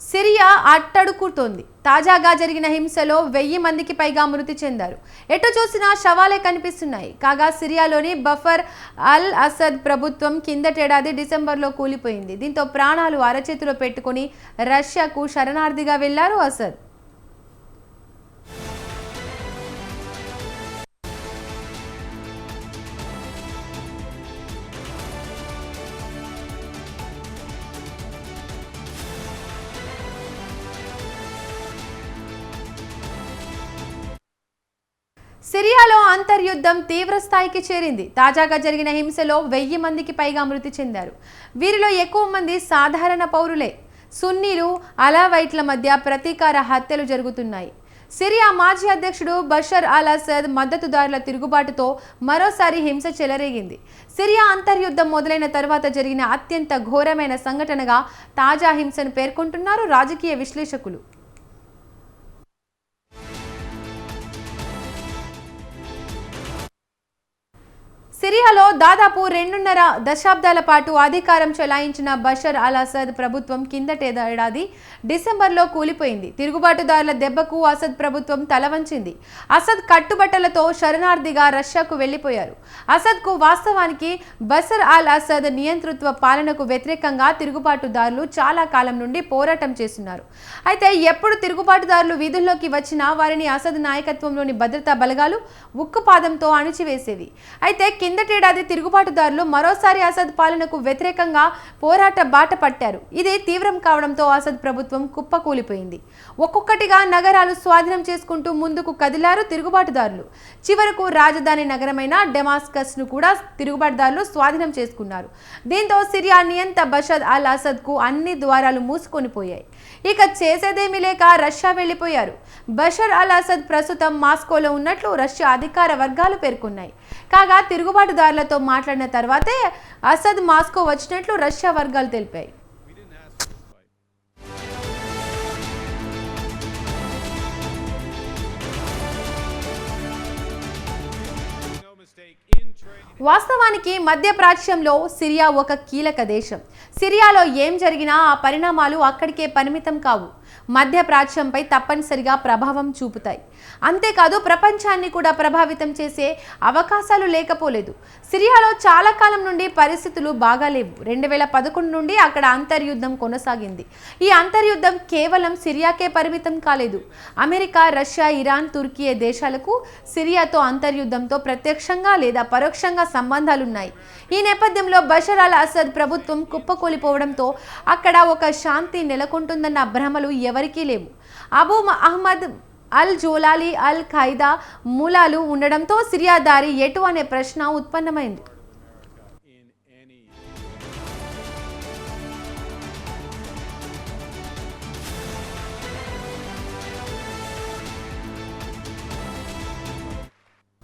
Syria అట్టడుకుతోంది తాజాగా జరిగిన హింసలో వెయ్యి మందికి పైగా మృతి చెందారు. ఎటు చూసినా శవాలే కనిపిస్తున్నాయి. కాగా సిరియాలోని బఫర్ అల్ అసద్ ప్రభుత్వం కిందటేడాది డిసెంబర్లో కూలిపోయింది. దీంతో ప్రాణాలు అరచేతిలో పెట్టుకుని రష్యాకు శరణార్థిగా వెళ్ళారు అసద్. సిరియాలో అంతర్యుద్ధం తీవ్ర స్థాయికి చేరింది. తాజాగా జరిగిన హింసలో వెయ్యి మందికి పైగా మృతి చెందారు. వీరిలో ఎక్కువ మంది సాధారణ పౌరులే. సున్నీలు అలావైట్ల మధ్య ప్రతీకార హత్యలు జరుగుతున్నాయి. సిరియా మాజీ అధ్యక్షుడు బషర్ అల్ అసద్ మద్దతుదారుల తిరుగుబాటుతో మరోసారి హింస చెలరేగింది. సిరియా అంతర్యుద్ధం మొదలైన తర్వాత జరిగిన అత్యంత ఘోరమైన సంఘటనగా తాజా హింసను పేర్కొంటున్నారు రాజకీయ విశ్లేషకులు. సిరియాలో దాదాపు రెండున్నర దశాబ్దాల పాటు అధికారం చెలాయించిన బషర్ అల్ అసద్ ప్రభుత్వం కిందటేడాది డిసెంబర్లో కూలిపోయింది. తిరుగుబాటుదారుల దెబ్బకు అసద్ ప్రభుత్వం తలవంచింది అసద్ కట్టుబట్టలతో శరణార్థిగా రష్యాకు వెళ్ళిపోయారు అసద్కు వాస్తవానికి బషర్ అల్ అసద్ నియంతృత్వ పాలనకు వ్యతిరేకంగా తిరుగుబాటుదారులు చాలా కాలం నుండి పోరాటం చేస్తున్నారు. అయితే ఎప్పుడు తిరుగుబాటుదారులు వీధుల్లోకి వచ్చినా వారిని అసద్ నాయకత్వంలోని భద్రతా బలగాలు ఉక్కుపాదంతో అణిచివేసేవి. అయితే కింద కిందటేడాది తిరుగుబాటుదారులు మరోసారి అసద్ పాలనకు వ్యతిరేకంగా పోరాట బాట పట్టారు. ఇది తీవ్రం కావడంతో అసద్ ప్రభుత్వం కుప్పకూలిపోయింది. ఒక్కొక్కటిగా నగరాలు స్వాధీనం చేసుకుంటూ ముందుకు కదిలారు తిరుగుబాటుదారులు. చివరకు రాజధాని నగరమైన డెమాస్కస్ను కూడా తిరుగుబాటుదారులు స్వాధీనం చేసుకున్నారు. దీంతో సిరియా నియంత బషద్ అల్ అసద్కు అన్ని ద్వారాలు మూసుకొని పోయాయి. ఇక చేసేదేమీ లేక రష్యా వెళ్ళిపోయారు బషర్ అల్ అసద్ ప్రస్తుతం మాస్కోలో ఉన్నట్లు రష్యా అధికార వర్గాలు పేర్కొన్నాయి. కాగా తిరుగుబాటు పెట్టుబడిదారులతో మాట్లాడిన తర్వాతే అసద్ మాస్కో వచ్చినట్లు రష్యా వర్గాలు తెలిపాయి. వాస్తవానికి మధ్య ప్రాచ్యంలో వాస్తవానికి మధ్యప్రాచ్యంలో సిరియా ఒక కీలక దేశం. సిరియాలో ఏం జరిగినా ఆ పరిణామాలు అక్కడికే పరిమితం కావు. మధ్యప్రాచ్యంపై తప్పనిసరిగా ప్రభావం చూపుతాయి. అంతేకాదు ప్రపంచాన్ని కూడా ప్రభావితం చేసే అవకాశాలు లేకపోలేదు. సిరియాలో చాలా కాలం నుండి పరిస్థితులు బాగాలేవు రెండు వేల పదకొండు నుండి అక్కడ అంతర్యుద్ధం కొనసాగింది. ఈ అంతర్యుద్ధం కేవలం సిరియాకే పరిమితం కాలేదు. అమెరికా రష్యా ఇరాన్ తుర్కీ దేశాలకు సిరియాతో అంతర్యుద్ధంతో ప్రత్యక్షంగా లేదా పరోక్షంగా సంబంధాలున్నాయి. ఈ నేపథ్యంలో బషర్ అల్ అసద్ ప్రభుత్వం కుప్పకూలిపోవడంతో అక్కడ ఒక శాంతి నెలకొంటుందన్న భ్రమలు ఎవరికీ లేవు. అబూ అహ్మద్ అల్ జోలాలి అల్ ఖైదా మూలాలు ఉండడంతో సిరియా దారి ఎటు అనే ప్రశ్న ఉత్పన్నమైంది.